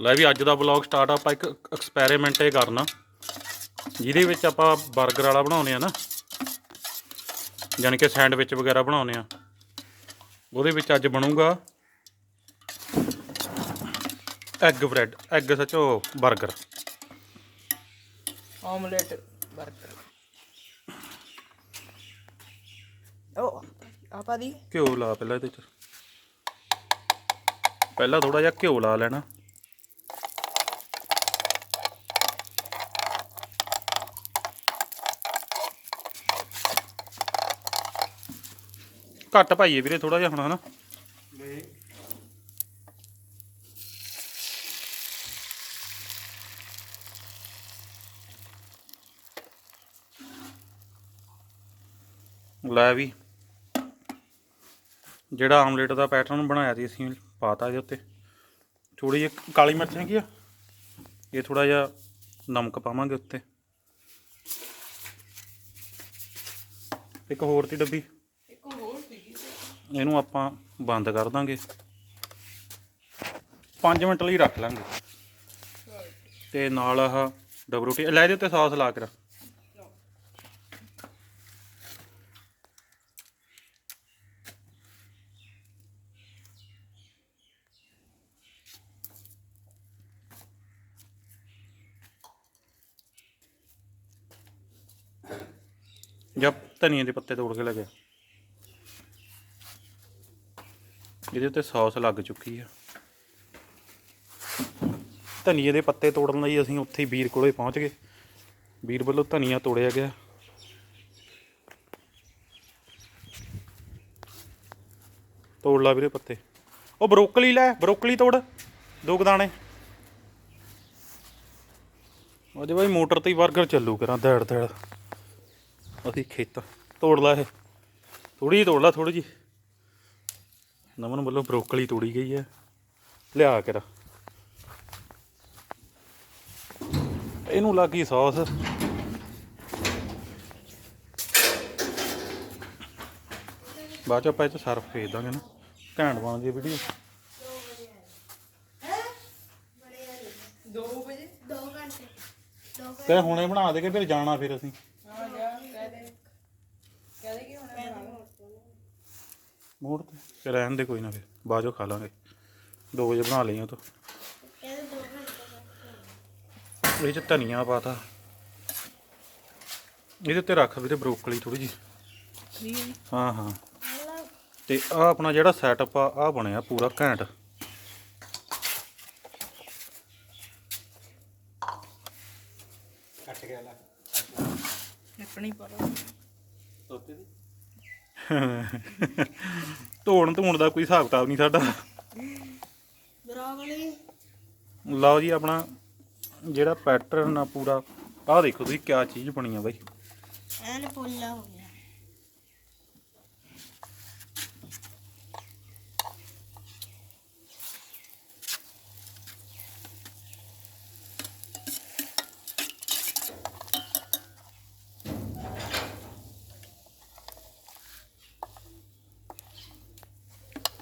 ਲੈ ਵੀ ਅੱਜ ਦਾ vlog start ਆਪਾਂ ਇੱਕ ਐਕਸਪੈਰੀਮੈਂਟ ਇਹ ਕਰਨਾ। ਜਿਹਦੇ ਵਿੱਚ ਆਪਾਂ 버ਗਰ ਵਾਲਾ ਬਣਾਉਨੇ ਆ ਨਾ ਯਾਨੀ ਕਿ ਸੈਂਡਵਿਚ ਵਗੈਰਾ ਬਣਾਉਨੇ ਆ। ਉਹਦੇ ਵਿੱਚ ਅੱਜ ਬਣੂਗਾ ਐਗ ਬ੍ਰੈਡ ਐਗ ਸੱਚੋ 버ਗਰ ਆਮਲੇਟ 버ਗਰ ਓ ਆਪਾ ਦੀ? ਘਿਓ ਲਾ ਪਹਿਲਾਂ ਇਹਦੇ ਚ। ਪਹਿਲਾਂ ਥੋੜਾ ਜਿਹਾ ਘਿਓ ਲਾ ਲੈਣਾ। ਘੱਟ ਪਾਈਏ ਵੀਰੇ ਥੋੜਾ ਜਿਹਾ ਹੁਣ, ਹਨਾ? ਲੈ ਵੀ। ਜਿਹੜਾ ਆਮਲੇਟ ਦਾ ਪੈਟਰਨ ਬਣਾਇਆ ਸੀ, ਅਸੀਂ ਪਾਤਾ ਇਹਦੇ ਉੱਤੇ। ਥੋੜੀ ਜਿਹੀ ਕਾਲੀ ਮਿਰਚ ਹੈਗੀ ਆ। ਇਹ ਥੋੜਾ ਜਿਹਾ ਨਮਕ ਪਾਵਾਂਗੇ ਉੱਤੇ। ਇੱਕ ਹੋਰ ਦੀ ਡੱਬੀ। ਇਹਨੂੰ ਆਪਾਂ ਬੰਦ ਕਰ ਦਾਂਗੇ। 5 ਮਿੰਟ ਲਈ ਰੱਖ ਲਾਂਗੇ। ਤੇ ਨਾਲ ਆਹ ਡਬਲ ਰੋਟੀ, ਲੈ ਇਹਦੇ ਉੱਤੇ ਸੌਸ ਲਾ ਕੇ ਰੱਖ। ਜਬ ਧਨੀਏ ਦੇ ਪੱਤੇ ਤੋੜ ਕੇ ਲੈ ਗਿਆ ਇਹਦੇ ਉੱਤੇ ਸੌਸ ਲੱਗ ਚੁੱਕੀ ਆ। ਧਨੀਏ ਦੇ ਪੱਤੇ ਤੋੜਨ ਲਈ ਅਸੀਂ ਉੱਥੇ ਹੀ ਵੀਰ ਕੋਲੇ ਪਹੁੰਚ ਗਏ। ਵੀਰ ਵੱਲੋਂ ਧਨੀਆ ਤੋੜਿਆ ਗਿਆ। ਤੋੜ ਲਾ ਵੀਰੇ ਪੱਤੇ। ਉਹ ਬਰੋਕਲੀ ਲੈ, ਬਰੋਕਲੀ ਤੋੜ, ਦੋ ਕੁ ਉਹਦੇ ਬਾਈ ਮੋਟਰ ਤੇ ਹੀ 버ਗਰ ਚੱਲੂ ਕਰਾਂ ਦੜ ਦੜ ਅਸੀਂ ਖੇਤ, ਤੋੜ ਲਾ ਇਹ। ਥੋੜੀ ਜਿਹੀ ਤੋੜ ਲਾ ਥੋੜੀ ਜਿਹੀ। ਨਮਨ ਵੱਲੋਂ ਬਰੋਕਲੀ ਤੋੜੀ ਗਈ ਹੈ। ਲਿਆ ਕੇ ਰ ਇਹਨੂੰ ਲੱਗੀ ਸੌਸ? ਬਾਅਦ ਚ ਆਪਾਂ ਇਹ ਚ ਸਰਫ ਭੇਜ ਦਾਂਗੇ ਨਾ। ਘੈਂਟ ਬਣਦੀ ਹੈ ਵੀਡੀਓ। 2 ਵਜੇ? ਦੋ ਘੰਟੇ। ਦੋ ਤੇ ਹੁਣੇ ਬਣਾ ਦੇ ਕੇ ਫਿਰ ਜਾਣਾ ਫਿਰ ਅਸੀਂ ਹਾਂ ਜਾ ਕਹਿ ਦੇ ਕਹਿ ਦੇ ਕਿ ਹੁਣ ਮੋੜ ਤੇ। ਫਿਰ ਰਹਿਣ ਦੇ ਕੋਈ ਨਾ ਫਿਰ ਚੋਂ ਖਾ ਲਾਂਗੇ। 2 ਵਜੇ ਬਣਾ ਲਈਆਂ ਤੂੰ। ਦੋ ਇਹ ਚ ਧਨੀਆ ਪਾਤਾ। ਇਹਦੇ ਉੱਤੇ ਰੱਖ ਵੀਰੇ ਬਰੋਕਲੀ ਥੋੜੀ ਜੀ। ਹੈ ਹਾਂ। ਤੇ ਆ ਆਪਣਾ ਜਿਹੜਾ ਸੈਟਅਪ ਆ ਆ ਬਣਿਆ ਪੂਰਾ ਘੈਂਟ। ਆਪਣੀ ਪਰ ਧੋਣ ਧੋਣ ਦਾ ਕੋਈ ਹਿਸਾਬ ਕਿਤਾਬ ਨਹੀਂ ਸਾਡਾ। ਲਓ ਜੀ ਆਪਣਾ ਜਿਹੜਾ ਪੈਟਰਨ ਆ ਪੂਰਾ। ਆਹ ਦੇਖੋ ਤੁਸੀਂ ਕਿਆ ਚੀਜ਼ ਬਣੀ ਆ ਬਾਈ। ਐਨ ਪੋਲਾ ਹੋ ਗਿਆ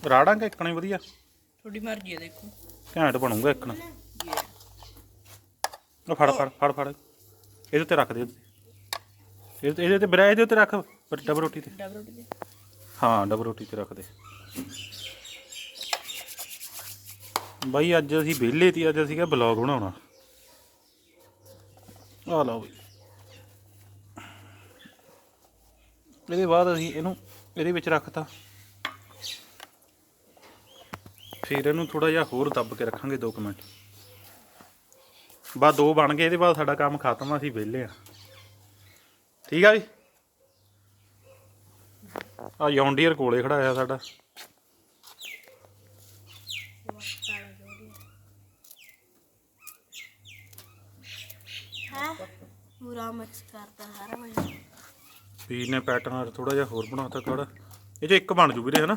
ਰਾੜਾਂਗੇ ਇੱਕਣੇ ਵਧੀਆ। ਤੁਹਾਡੀ ਮਰਜ਼ੀ ਹੈ ਦੇਖੋ। ਘੈਂਟ ਬਣੂਗਾ ਇੱਕਣਾ। ਉਹ ਫੜ ਫੜ ਫੜ ਫੜ। ਇਹਦੇ ਉੱਤੇ ਰੱਖ ਦੇ ਇਹਦੇ ਤੇ। ਇਹਦੇ ਤੇ- ਉੱਤੇ ਰੱਖ। ਡਬਲ ਰੋਟੀ ਤੇ। ਡਬਲ ਰੋਟੀ ਦੇ ਹਾਂ ਡਬਲ ਰੋਟੀ ਤੇ ਰੱਖ ਦੇ। ਬਾਈ ਅੱਜ ਅਸੀਂ ਵਿਹਲੇ ਤੀ ਅੱਜ ਅਸੀਂ ਕਿਹਾ ਬਲੌਗ ਬਣਾਉਣਾ। ਆ ਲਓ ਬਈ। ਇਹਦੇ ਬਾਅਦ ਅਸੀਂ ਇਹਨੂੰ ਇਹਦੇ ਵਿੱਚ ਰੱਖਤਾ। ਫਿਰ ਇਹਨੂੰ ਥੋੜਾ ਜਿਹਾ ਹੋਰ ਦੱਬ ਕੇ ਰੱਖਾਂਗੇ 2 ਮਿੰਟ। ਬਾ ਦੋ ਬਣ ਗਏ ਇਹਦੇ ਬਾਅਦ ਸਾਡਾ ਕੰਮ ਖਤਮ ਆ ਅਸੀਂ ਵਿਹਲੇ ਆ। ਠੀਕ ਆ ਜੀ? ਆ ਯੌਂਡੀਅਰ ਕੋਲੇ ਖੜਾਇਆ ਸਾਡਾ। ਹੈ? ਪੂਰਾ ਮਿਕਸ ਕਰਤਾ ਸਾਰਾ ਕੁਝ। ਵੀਰ ਨੇ ਪੈਟਰਨ ਥੋੜਾ ਜਿਹਾ ਹੋਰ ਬਣਾਤਾ ਕੜ ਇਹ ਚ ਇੱਕ ਬਣ ਜੂ ਵੀਰੇ ਹਨਾ?